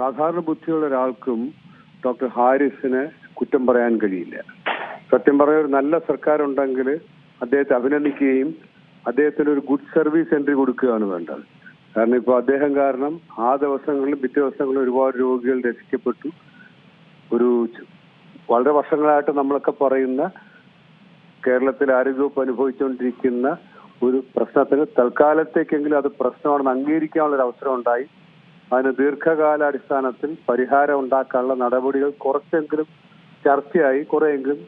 സാധാരണ ബുദ്ധിയുള്ള ഒരാൾക്കും ഡോക്ടർ ഹാരിസിനെ കുറ്റം പറയാൻ കഴിയില്ല. സത്യം പറഞ്ഞ ഒരു നല്ല സർക്കാർ ഉണ്ടെങ്കിൽ അദ്ദേഹത്തെ അഭിനന്ദിക്കുകയും അദ്ദേഹത്തിന് ഒരു ഗുഡ് സർവീസ് എൻട്രി കൊടുക്കുകയാണ് വേണ്ടത്. കാരണം ഇപ്പോൾ അദ്ദേഹം കാരണം ആ ദിവസങ്ങളിലും പിറ്റേ ദിവസങ്ങളിലും ഒരുപാട് രോഗികൾ രക്ഷിക്കപ്പെട്ടു. ഒരു വളരെ വർഷങ്ങളായിട്ട് നമ്മളൊക്കെ പറയുന്ന കേരളത്തിൽ ആരോഗ്യവകുപ്പ് അനുഭവിച്ചുകൊണ്ടിരിക്കുന്ന ഒരു പ്രശ്നത്തിന് തൽക്കാലത്തേക്കെങ്കിലും അത് പ്രശ്നമാണെന്ന് അംഗീകരിക്കാനുള്ള ഒരു അവസരം ഉണ്ടായി. അതിന് ദീർഘകാലാടിസ്ഥാനത്തിൽ പരിഹാരം ഉണ്ടാക്കാനുള്ള നടപടികൾ കുറച്ചെങ്കിലും ചർച്ചയായി കുറെയെങ്കിലും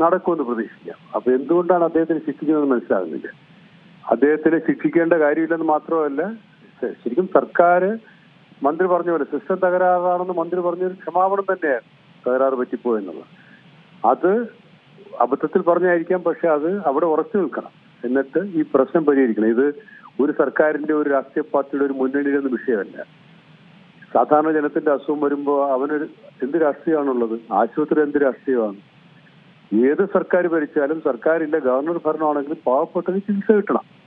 നടക്കുമെന്ന് പ്രതീക്ഷിക്കാം. അപ്പൊ എന്തുകൊണ്ടാണ് അദ്ദേഹത്തിന് ശിക്ഷിക്കുന്നതെന്ന് മനസ്സിലാകുന്നില്ല. അദ്ദേഹത്തിന് ശിക്ഷിക്കേണ്ട കാര്യമില്ലെന്ന് മാത്രമല്ല ശരിക്കും സർക്കാർ മന്ത്രി പറഞ്ഞ പോലെ സിസ്റ്റം തകരാറാണെന്ന് മന്ത്രി പറഞ്ഞൊരു ക്ഷമാപണം തന്നെയാണ് തകരാറ് പറ്റിപ്പോയെന്നുള്ളത്. അത് അബദ്ധത്തിൽ പറഞ്ഞായിരിക്കാം പക്ഷെ അത് അവിടെ ഉറച്ചു നിൽക്കണം. എന്നിട്ട് ഈ പ്രശ്നം പരിഹരിക്കണം. ഇത് ഒരു സർക്കാരിന്റെ ഒരു രാഷ്ട്രീയ പാർട്ടിയുടെ ഒരു മുന്നണിയുടെ വിഷയമല്ല. സാധാരണ ജനത്തിന്റെ അസുഖം വരുമ്പോൾ അവനൊരു എന്ത് രാഷ്ട്രീയമാണുള്ളത്? ആശുപത്രി എന്ത് രാഷ്ട്രീയമാണ്? ഏത് സർക്കാർ ഭരിച്ചാലും സർക്കാരിന്റെ ഗവർണർ ഭരണമാണെങ്കിലും പാവപ്പെട്ടത് ചികിത്സ കിട്ടണം.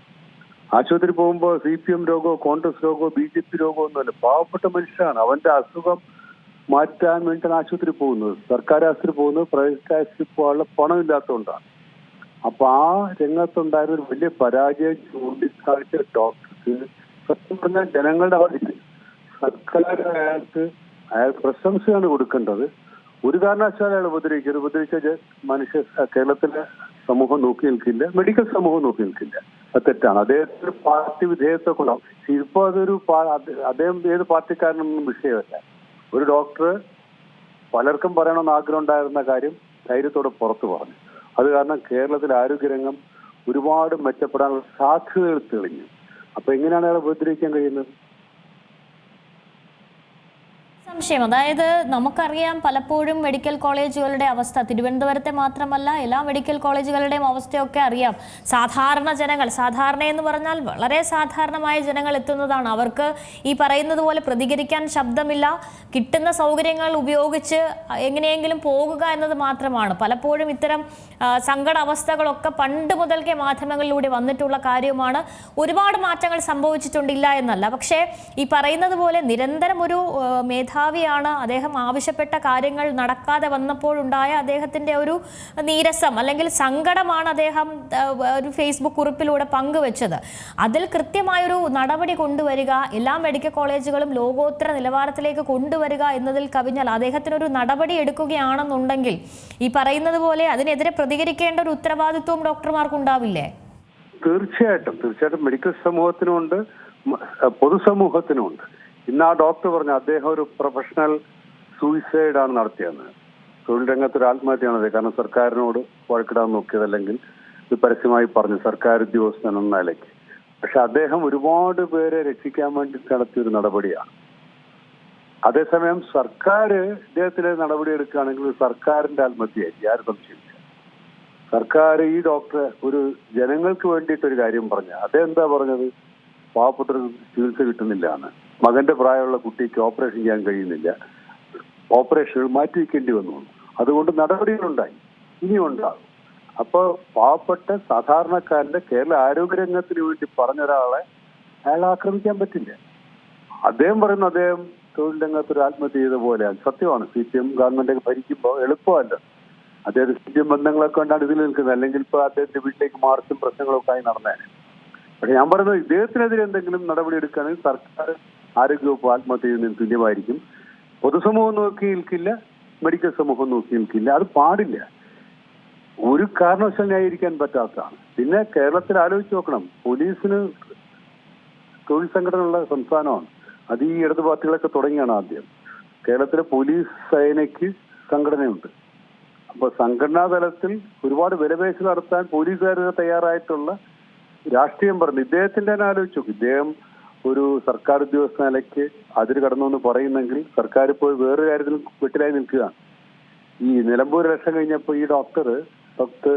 ആശുപത്രി പോകുമ്പോൾ സി പി എം രോഗമോ കോൺഗ്രസ് രോഗമോ ബി ജെ പി രോഗമോ ഒന്നുമല്ല. പാവപ്പെട്ട മനുഷ്യനാണ്. അവന്റെ അസുഖം മാറ്റാൻ വേണ്ടിയിട്ടാണ് ആശുപത്രി പോകുന്നത്. സർക്കാർ ആശുപത്രി പോകുന്നത് പ്രൈവറ്റ് ആശുപത്രി പോകാനുള്ള പണമില്ലാത്തതുകൊണ്ടാണ്. അപ്പൊ ആ രംഗത്തുണ്ടായിരുന്ന ഒരു വലിയ പരാജയം ചൂണ്ടിക്കാഴ്ച ഡോക്ടർക്ക് സത്യം പറഞ്ഞാൽ ജനങ്ങളുടെ അവധി സർക്കാർ അയാൾക്ക് അയാൾ പ്രശംസയാണ് കൊടുക്കേണ്ടത്. ഒരു കാരണവശാലും അയാൾ ഉപദ്രവിക്കരുത് ഉപദ്രവിച്ച മനുഷ്യ കേരളത്തിലെ സമൂഹം നോക്കി നിൽക്കില്ല. മെഡിക്കൽ സമൂഹം നോക്കി നിൽക്കില്ല. അത് തെറ്റാണ്. അദ്ദേഹത്തിന് പാർട്ടി വിധേയത്വം കൊണ്ടാവും ഇപ്പൊ അതൊരു അദ്ദേഹം ഏത് പാർട്ടിക്കാരനൊന്നും വിഷയമല്ല. ഒരു ഡോക്ടർ പലർക്കും പറയണമെന്ന് ആഗ്രഹം ഉണ്ടായിരുന്ന കാര്യം ധൈര്യത്തോടെ പുറത്തു പറഞ്ഞു. അത് കാരണം കേരളത്തിലെ ആരോഗ്യരംഗം ഒരുപാട് മെച്ചപ്പെടാനുള്ള സാധ്യതകൾ തെളിഞ്ഞു. അപ്പൊ എങ്ങനെയാണ് അയാളെ ഉപദ്രവിക്കാൻ കഴിയുന്നത്? സംശയം. അതായത് നമുക്കറിയാം പലപ്പോഴും മെഡിക്കൽ കോളേജുകളുടെ അവസ്ഥ തിരുവനന്തപുരത്തെ മാത്രമല്ല എല്ലാ മെഡിക്കൽ കോളേജുകളുടെയും അവസ്ഥയൊക്കെ അറിയാം. സാധാരണ ജനങ്ങൾ സാധാരണ എന്ന് പറഞ്ഞാൽ വളരെ സാധാരണമായ ജനങ്ങൾ എത്തുന്നതാണ്. അവർക്ക് ഈ പറയുന്നത് പോലെ പ്രതികരിക്കാൻ ശബ്ദമില്ല. കിട്ടുന്ന സൗകര്യങ്ങൾ ഉപയോഗിച്ച് എങ്ങനെയെങ്കിലും പോകുക എന്നത് മാത്രമാണ്. പലപ്പോഴും ഇത്തരം സങ്കട അവസ്ഥകളൊക്കെ പണ്ട് മുതൽക്കേ മാധ്യമങ്ങളിലൂടെ വന്നിട്ടുള്ള കാര്യമാണ്. ഒരുപാട് മാറ്റങ്ങൾ സംഭവിച്ചിട്ടുണ്ടില്ല എന്നല്ല. പക്ഷേ ഈ പറയുന്നത് പോലെ നിരന്തരം ഒരു ആ, മേധാവിയാണ് അദ്ദേഹം ആവശ്യപ്പെട്ട കാര്യങ്ങൾ നടക്കാതെ വന്നപ്പോഴുണ്ടായ അദ്ദേഹത്തിന്റെ ഒരു നീരസം അല്ലെങ്കിൽ സങ്കടമാണ് അദ്ദേഹം ഒരു ഫേസ്ബുക്ക് കുറിപ്പിലൂടെ പങ്കുവച്ചത്. അതിൽ കൃത്യമായൊരു നടപടി കൊണ്ടുവരിക എല്ലാ മെഡിക്കൽ കോളേജുകളും ലോകോത്തര നിലവാരത്തിലേക്ക് കൊണ്ടുവരിക എന്നതിൽ കവിഞ്ഞാൽ അദ്ദേഹത്തിനൊരു നടപടി എടുക്കുകയാണെന്നുണ്ടെങ്കിൽ ഈ പറയുന്നത് പോലെ അതിനെതിരെ പ്രതികരിക്കേണ്ട ഒരു ഉത്തരവാദിത്വവും ഡോക്ടർമാർക്കുണ്ടാവില്ലേ? തീർച്ചയായിട്ടും. തീർച്ചയായിട്ടും മെഡിക്കൽ സമൂഹത്തിനുമുണ്ട് പൊതുസമൂഹത്തിനുണ്ട് ഇന്ന് ആ ഡോക്ടർ പറഞ്ഞു അദ്ദേഹം ഒരു പ്രൊഫഷണൽ സൂയിസൈഡ് ആണ് നടത്തിയെന്ന് തൊഴിൽ രംഗത്ത് ഒരു ആത്മഹത്യയാണ് അത് കാരണം സർക്കാരിനോട് വഴക്കിടാൻ നോക്കിയതല്ലെങ്കിൽ ഇത് പരസ്യമായി പറഞ്ഞു. സർക്കാർ ഉദ്യോഗസ്ഥൻ എന്ന നിലയ്ക്ക്. പക്ഷെ അദ്ദേഹം ഒരുപാട് പേരെ രക്ഷിക്കാൻ വേണ്ടി നടത്തിയ ഒരു നടപടിയാണ്. അതേസമയം സർക്കാർ ഇദ്ദേഹത്തിലെ നടപടി എടുക്കുകയാണെങ്കിൽ സർക്കാരിന്റെ ആത്മഹത്യയായിരിക്കും. ആരും സംശയമില്ല സർക്കാർ ഈ ഡോക്ടറെ ഒരു ജനങ്ങൾക്ക് വേണ്ടിയിട്ട് ഒരു കാര്യം പറഞ്ഞു അദ്ദേഹം എന്താ പറഞ്ഞത്? പാവപ്പെട്ടവർക്ക് ചികിത്സ കിട്ടുന്നില്ല എന്ന്. മകന്റെ പ്രായമുള്ള കുട്ടിക്ക് ഓപ്പറേഷൻ ചെയ്യാൻ കഴിയുന്നില്ല. ഓപ്പറേഷനുകൾ മാറ്റിവെക്കേണ്ടി വന്നു. അതുകൊണ്ട് നടപടികളുണ്ടായി. ഇനിയും ഉണ്ടാകും അപ്പോൾ പാവപ്പെട്ട സാധാരണക്കാരന്റെ കേരള ആരോഗ്യരംഗത്തിന് വേണ്ടി പറഞ്ഞ ഒരാളെ അയാൾ ആക്രമിക്കാൻ പറ്റില്ല. അദ്ദേഹം പറയുന്നു അദ്ദേഹം തൊഴിൽ രംഗത്ത് ഒരു ആത്മഹത്യ ചെയ്ത പോലെയാണ്. സത്യമാണ്. സി പി എം ഗവൺമെന്റ് ഭരിക്കുമ്പോൾ എളുപ്പമല്ല. അദ്ദേഹം സി പി എം ബന്ധങ്ങളൊക്കെ കൊണ്ടാണ് ഇതിൽ നിൽക്കുന്നത്. അല്ലെങ്കിൽ ഇപ്പൊ അദ്ദേഹത്തിന്റെ വീട്ടിലേക്ക് മാർച്ചും പ്രശ്നങ്ങളൊക്കെ ആയി നടന്നേനെ. പക്ഷെ ഞാൻ പറയുന്നത് ഇദ്ദേഹത്തിനെതിരെ എന്തെങ്കിലും നടപടി എടുക്കുകയാണെങ്കിൽ സർക്കാർ ആരോഗ്യവകുപ്പ് ആത്മഹത്യ ചെയ്യുന്നതിന് തുല്യമായിരിക്കും. പൊതുസമൂഹം നോക്കി നിൽക്കില്ല മെഡിക്കൽ സമൂഹം നോക്കി നിൽക്കില്ല. അത് പാടില്ല. ഒരു കാരണവശാൽ ന്യായീകരിക്കാൻ പറ്റാത്തതാണ്. പിന്നെ കേരളത്തിൽ ആലോചിച്ച് നോക്കണം. പോലീസിന് തൊഴിൽ സംഘടനയുള്ള സംസ്ഥാനമാണ്. അത് ഈ ഇടതു പാർട്ടികളൊക്കെ തുടങ്ങിയാണ് ആദ്യം. കേരളത്തിലെ പോലീസ് സേനയ്ക്ക് സംഘടനയുണ്ട്. അപ്പൊ സംഘടനാ തലത്തിൽ ഒരുപാട് വിലപേശൽ നടത്താൻ പോലീസുകാർ തയ്യാറായിട്ടുള്ള രാഷ്ട്രീയം പറഞ്ഞു. ഇദ്ദേഹത്തിന്റെ തന്നെ ആലോചിച്ചു. ഇദ്ദേഹം ഒരു സർക്കാർ ഉദ്യോഗസ്ഥ നിലയ്ക്ക് അതിര് കടന്നു പറയുന്നെങ്കിൽ സർക്കാർ ഇപ്പോൾ വേറൊരു കാര്യത്തിൽ വെട്ടിലായി നിൽക്കുകയാണ്. ഈ നിലമ്പൂർ ഇലക്ഷൻ കഴിഞ്ഞപ്പോൾ ഈ ഡോക്ടർ ഡോക്ടർ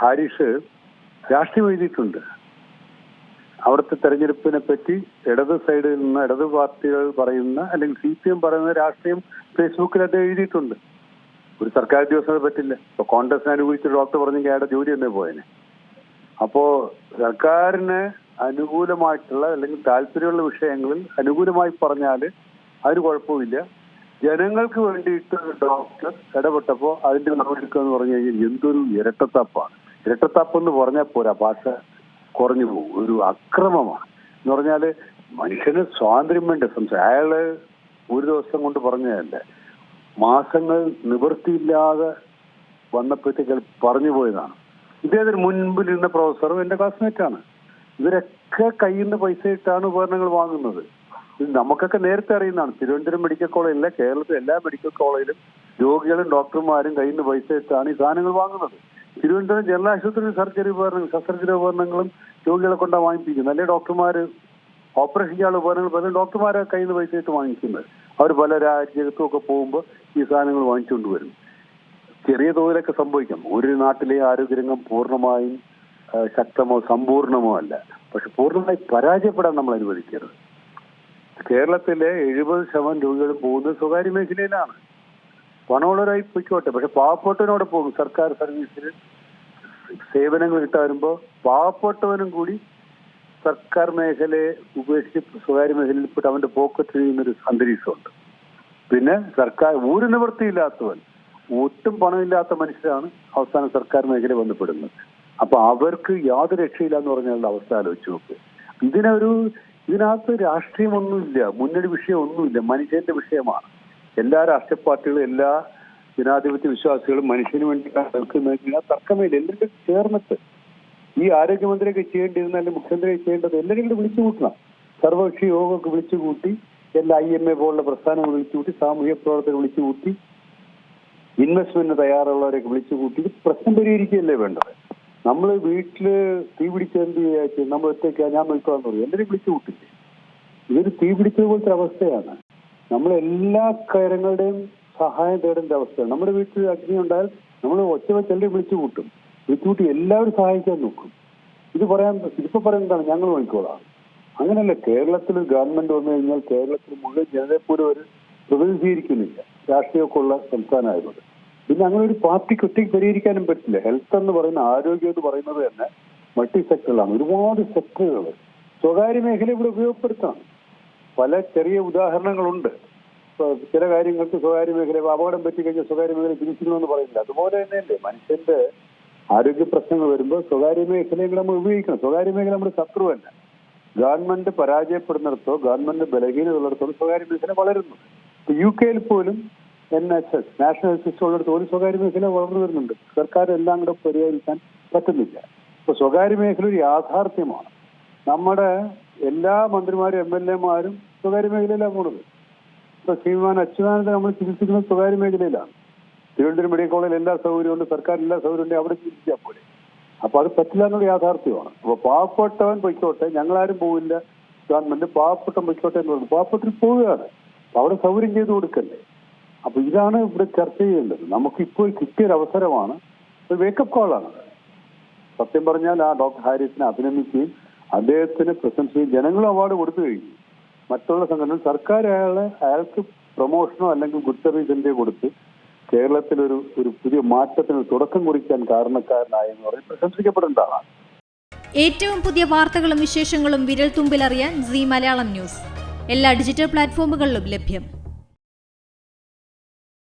ഹാരിഷ് രാഷ്ട്രീയം എഴുതിയിട്ടുണ്ട്. അവിടുത്തെ തെരഞ്ഞെടുപ്പിനെ പറ്റി ഇടത് സൈഡിൽ നിന്ന് ഇടത് പാർട്ടികൾ പറയുന്ന അല്ലെങ്കിൽ സി പി എം പറയുന്ന രാഷ്ട്രീയം ഫേസ്ബുക്കിൽ അത് എഴുതിയിട്ടുണ്ട്. ഒരു സർക്കാർ ഉദ്യോഗസ്ഥനെ പറ്റില്ല. ഇപ്പൊ കോൺഗ്രസിനെ അനുകൂലിച്ച് ഡോക്ടർ പറഞ്ഞെങ്കിൽ അയാളുടെ ജോലി തന്നെ പോയനെ. അപ്പോ സർക്കാരിനെ അനുകൂലമായിട്ടുള്ള അല്ലെങ്കിൽ താല്പര്യമുള്ള വിഷയങ്ങളിൽ അനുകൂലമായി പറഞ്ഞാൽ അതിന് കുഴപ്പമില്ല ജനങ്ങൾക്ക് വേണ്ടിയിട്ട് ഡോക്ടർ ഇടപെട്ടപ്പോൾ അതിന്റെ നടപടിയെടുക്കുക എന്ന് പറഞ്ഞു കഴിഞ്ഞാൽ എന്തൊരു ഇരട്ടത്താപ്പാണ്. ഇരട്ടത്താപ്പ് എന്ന് പറഞ്ഞാൽ പോരാ ഭാഷ കുറഞ്ഞു പോകും. ഒരു അക്രമമാണ്. എന്ന് പറഞ്ഞാൽ മനുഷ്യന് സ്വാതന്ത്ര്യം വേണ്ട? സംസാരം അയാൾ ഒരു ദിവസം കൊണ്ട് പറഞ്ഞതല്ല. മാസങ്ങൾ നിവൃത്തിയില്ലാതെ വന്നപ്പോഴത്തേക്ക് പറഞ്ഞു പോയതാണ്. ഇദ്ദേഹത്തിന് മുൻപിലിരുന്ന പ്രൊഫസറും എന്റെ ക്ലാസ്മേറ്റാണ് ഇവരൊക്കെ കയ്യിൽ നിന്ന് പൈസ ഇട്ടാണ് ഉപകരണങ്ങൾ വാങ്ങുന്നത്. ഇത് നമുക്കൊക്കെ നേരത്തെ അറിയുന്നതാണ്. തിരുവനന്തപുരം മെഡിക്കൽ കോളേജിലെ കേരളത്തിലെ എല്ലാ മെഡിക്കൽ കോളേജിലും രോഗികളും ഡോക്ടർമാരും കയ്യിൽ നിന്ന് പൈസ ഇട്ടാണ് ഈ സാധനങ്ങൾ വാങ്ങുന്നത്. തിരുവനന്തപുരം ജനറൽ ആശുപത്രിയിൽ സർജറി ഉപകരണങ്ങൾ ശസ്ത്രക്രിയ ഉപകരണങ്ങളും രോഗികളെ കൊണ്ടാണ് വാങ്ങിപ്പിക്കുന്നത്. അല്ലെ ഡോക്ടർമാർ ഓപ്പറേഷൻ ചെയ്യാനുള്ള ഉപകരണങ്ങൾ പലരും ഡോക്ടർമാരെ കയ്യിൽ നിന്ന് പൈസ ഇട്ട് വാങ്ങിക്കുന്നത്. അവർ പല രാജ്യത്തും ഒക്കെ പോകുമ്പോൾ ഈ സാധനങ്ങൾ വാങ്ങിച്ചുകൊണ്ട് വരും. ചെറിയ തോതിലൊക്കെ സംഭവിക്കാം. ഒരു നാട്ടിലെ ആരോഗ്യരംഗം പൂർണമായും ശക്തമോ സമ്പൂർണമോ അല്ല. പക്ഷെ പൂർണമായി പരാജയപ്പെടാൻ നമ്മൾ അനുവദിക്കരുത്. കേരളത്തിലെ എഴുപത് ശതമാനം രോഗികൾ പോകുന്നത് സ്വകാര്യ മേഖലയിലാണ്. പണമുള്ളവരായി പൊയ്ക്കോട്ടെ. പക്ഷെ പാവപ്പെട്ടവനോടെ പോകും. സർക്കാർ സർവീസിൽ സേവനങ്ങൾ കിട്ടാറുമ്പോൾ പാവപ്പെട്ടവനും കൂടി സർക്കാർ മേഖലയെ ഉപേക്ഷിച്ച് സ്വകാര്യ മേഖലയിൽ പോയിട്ട് അവന്റെ പോക്കറ്റ് ചെയ്യുന്നൊരു അന്തരീക്ഷമുണ്ട്. പിന്നെ സർക്കാർ ഒരു ഒട്ടും പണമില്ലാത്ത മനുഷ്യരാണ് അവസാനം സർക്കാർ മേഖല ബന്ധപ്പെടുന്നത് അപ്പൊ അവർക്ക് യാതൊരു രക്ഷയില്ല എന്ന് പറഞ്ഞാലുള്ള അവസ്ഥ ആലോചിച്ച് നോക്ക്. ഇതിനൊരു ഇതിനകത്ത് രാഷ്ട്രീയമൊന്നുമില്ല. മുന്നണി വിഷയം ഒന്നുമില്ല മനുഷ്യന്റെ വിഷയമാണ്. എല്ലാ രാഷ്ട്രീയ പാർട്ടികളും എല്ലാ ജനാധിപത്യ വിശ്വാസികളും മനുഷ്യന് വേണ്ടി നിൽക്കുന്നതെങ്കിൽ ആ തർക്കമില്ല എല്ലാവരും ചേർന്നിട്ട് ഈ ആരോഗ്യമന്ത്രിയൊക്കെ ചെയ്യേണ്ടിയിരുന്ന അല്ലെങ്കിൽ മുഖ്യമന്ത്രി ചെയ്യേണ്ടത് എല്ലാവരും കൂടി വിളിച്ചു കൂട്ടണം. സർവകക്ഷി യോഗമൊക്കെ വിളിച്ചു കൂട്ടി എല്ലാ ഐ എം എ പോലുള്ള പ്രസ്ഥാനങ്ങൾ വിളിച്ചു കൂട്ടി സാമൂഹ്യ പ്രവർത്തകർ വിളിച്ചു കൂട്ടി ഇൻവെസ്റ്റ്മെന്റിന് തയ്യാറുള്ളവരെയൊക്കെ വിളിച്ചു കൂട്ടി പ്രശ്നം പരിഹരിക്കുകയല്ലേ വേണ്ടത്? നമ്മൾ വീട്ടിൽ തീ പിടിച്ച എന്ത് നമ്മൾ ഒറ്റയ്ക്കാ ഞാൻ നിൽക്കാന്ന് പറയും. എന്തിനും വിളിച്ചു കൂട്ടില്ലേ? ഇതൊരു തീ പിടിച്ചത് പോലത്തെ അവസ്ഥയാണ്. നമ്മൾ എല്ലാ കാര്യങ്ങളുടെയും സഹായം തേടേണ്ട അവസ്ഥയാണ്. നമ്മുടെ വീട്ടിൽ അഗ്നി ഉണ്ടായാൽ നമ്മൾ ഒറ്റ വെച്ചല്ലേ വിളിച്ചു കൂട്ടും. വിളിച്ചു കൂട്ടി എല്ലാവരും സഹായിക്കാൻ നോക്കും. ഇത് പറയാൻ ഇതിപ്പോ പറയുന്നതാണ് ഞങ്ങൾ നോക്കിക്കോളാം. അങ്ങനെയല്ല കേരളത്തിൽ ഗവൺമെന്റ് വന്നു കഴിഞ്ഞാൽ കേരളത്തിൽ മുഴുവൻ ജനതയെ പോലും ഒരു പ്രതിനിധീകരിക്കുന്നില്ല. രാഷ്ട്രീയമൊക്കെ ഉള്ള സംസ്ഥാനമായതുകൊണ്ട്. പിന്നെ അങ്ങനെ ഒരു പാർട്ടിക്ക് ഒറ്റയ്ക്ക് പരിഹരിക്കാനും പറ്റില്ല. ഹെൽത്ത് എന്ന് പറയുന്ന ആരോഗ്യം എന്ന് പറയുന്നത് തന്നെ മൾട്ടി സെക്ടറിലാണ് ഒരുപാട് സെക്ടറുകൾ സ്വകാര്യ മേഖല ഇവിടെ ഉപയോഗപ്പെടുത്താം. പല ചെറിയ ഉദാഹരണങ്ങളുണ്ട്. ചില കാര്യങ്ങൾക്ക് സ്വകാര്യ മേഖല അപകടം പറ്റിക്കഴിഞ്ഞാൽ സ്വകാര്യ മേഖല തിരിച്ചിരുന്നു പറയില്ല അതുപോലെ തന്നെയല്ലേ മനുഷ്യന്റെ ആരോഗ്യ പ്രശ്നങ്ങൾ വരുമ്പോൾ സ്വകാര്യ മേഖലയെ നമ്മൾ ഉപയോഗിക്കണം. സ്വകാര്യ മേഖല നമ്മുടെ ശത്രുവല്ല ഗവൺമെന്റ് പരാജയപ്പെടുന്നിടത്തോ ഗവൺമെന്റ് ബലഹീനത ഉള്ളിടത്തോളം സ്വകാര്യ മേഖല വളരുന്നു. യു കെയിൽ പോലും N H S national system ഉള്ളിടത്ത് ഒരു സ്വകാര്യ മേഖല വളർന്നു വരുന്നുണ്ട്. സർക്കാർ എല്ലാം കൂടെ പരിഹരിക്കാൻ പറ്റുന്നില്ല. ഇപ്പൊ സ്വകാര്യ മേഖല ഒരു യാഥാർത്ഥ്യമാണ്. നമ്മുടെ എല്ലാ മന്ത്രിമാരും എം എൽ എമാരും സ്വകാര്യ മേഖലയിലാണ് പോണത് ഇപ്പൊ ശ്രീമാൻ അച്യുതാനന്ദൻ നമ്മൾ ചികിത്സിക്കുന്നത് സ്വകാര്യ മേഖലയിലാണ്. തിരുവനന്തപുരം മെഡിക്കൽ കോളേജിൽ എല്ലാ സൗകര്യമുണ്ട് സർക്കാർ എല്ലാ സൗകര്യവും ഉണ്ട് അവിടെ ചികിത്സിച്ചാൽ പോലെ അപ്പൊ അത് പറ്റില്ല എന്നുള്ള യാഥാർത്ഥ്യമാണ്. അപ്പൊ പാവപ്പെട്ടവൻ പൊയ്ക്കോട്ടെ ഞങ്ങളാരും പോവില്ല. ഗവൺമെന്റ് പാവപ്പെട്ടവൻ പൊയ്ക്കോട്ടെ എന്ന് പറഞ്ഞു. പാവപ്പെട്ടവർ പോവുകയാണ്. അവിടെ സൗകര്യം ചെയ്തു കൊടുക്കണ്ടേ? അപ്പൊ ഇതാണ് ഇവിടെ ചർച്ച ചെയ്യേണ്ടത്. നമുക്ക് ഇപ്പോൾ കിട്ടിയൊരു അവസരമാണ് ഒരു വേക്കപ്പ് കോളാണ് സത്യം പറഞ്ഞാൽ ആ ഡോക്ടർ ഹാരിസിനെ അഭിനന്ദിക്കുകയും അദ്ദേഹത്തിന് പ്രശംസയും ജനങ്ങൾ അവാർഡ് കൊടുത്തു കഴിഞ്ഞു. മറ്റുള്ള സംഘടന സർക്കാർ അയാളെ അയാൾക്ക് പ്രൊമോഷനോ അല്ലെങ്കിൽ ഗുഡ് സർവീസിന്റെ കൊടുത്ത് കേരളത്തിൽ ഒരു പുതിയ മാറ്റത്തിന് തുടക്കം കുറിക്കാൻ കാരണക്കാരനായെന്ന് പറഞ്ഞ് പ്രശംസിക്കപ്പെടേണ്ട ആളാണ്. ഏറ്റവും പുതിയ വാർത്തകളും വിശേഷങ്ങളും വിരൽ തുമ്പിലറിയാൻ സി മലയാളം ന്യൂസ്. എല്ലാ ഡിജിറ്റൽ പ്ലാറ്റ്ഫോമുകളിലും ലഭ്യം.